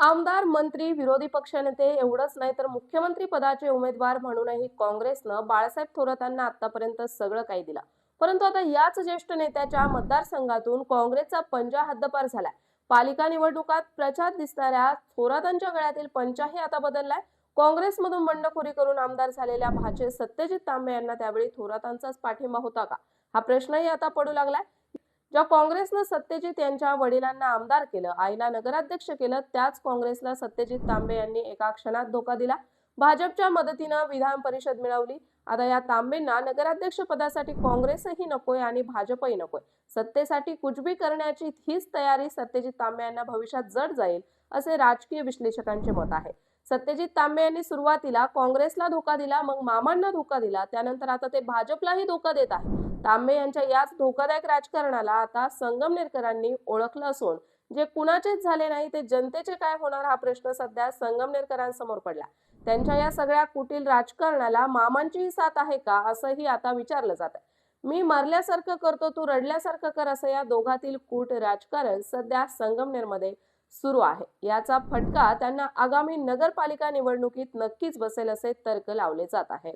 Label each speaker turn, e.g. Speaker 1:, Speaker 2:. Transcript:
Speaker 1: आमदार मंत्री विरोधी पक्षनेते एवढंच नाही तर मुख्यमंत्री पदाचे उमेदवार म्हणूनही काँग्रेसनं बाळासाहेब थोरातांना आतापर्यंत सगळं काही दिलं. परंतु आता याच ज्येष्ठ नेत्याच्या मतदारसंघातून काँग्रेसचा पंजा हद्दपार झालाय. पालिका निवडणुकात प्रचार दिसणाऱ्या थोरातांच्या गळ्यातील पंचाही आता बदललाय. काँग्रेसमधून बंडखोरी करून आमदार झालेल्या भाचे सत्यजित तांबे यांना त्यावेळी थोरातांचाच पाठिंबा होता का? हा प्रश्नही आता पडू लागलाय. ज्या काँग्रेसनं सत्यजित यांच्या वडिलांना आमदार केलं आईला नगराध्यक्ष केलं त्याच काँग्रेसला सत्यजित तांबे यांनी एका क्षणात धोका दिला. भाजपच्या मदतीनं विधान परिषद मिळवली. आता या तांबेंना नगराध्यक्ष पदासाठी काँग्रेसही नकोय आणि भाजपही नकोय. सत्तेसाठी कुजबी करण्याची हीच तयारी सत्यजित तांबे यांना भविष्यात जड जाईल असे राजकीय विश्लेषकांचे मत आहे. सत्यजित तांबे यांनी सुरुवातीला काँग्रेसला धोका दिला मग मामांना धोका दिला त्यानंतर आता ते भाजपलाही धोका देत आहे तांबे यांच्या याच धोकादायक राजकारणाला आता संगमनेरकरांनी ओळखलं असून जे कुणाचेच झाले नाही ते जनतेचे काय होणार हा प्रश्न सध्या संगमनेरकरांसमोर पडला. त्यांच्या या सगळ्या कुटील राजकारणाला मामांचीही साथ आहे का असंही आता विचारलं जात आहे. मी मरल्यासारखं करतो तू रडल्यासारखं कर असं या दोघातील कूट राजकारण सध्या संगमनेरमध्ये सुरू आहे. याचा फटका त्यांना आगामी नगरपालिका निवडणुकीत नक्कीच बसेल असे तर्क लावले जात आहेत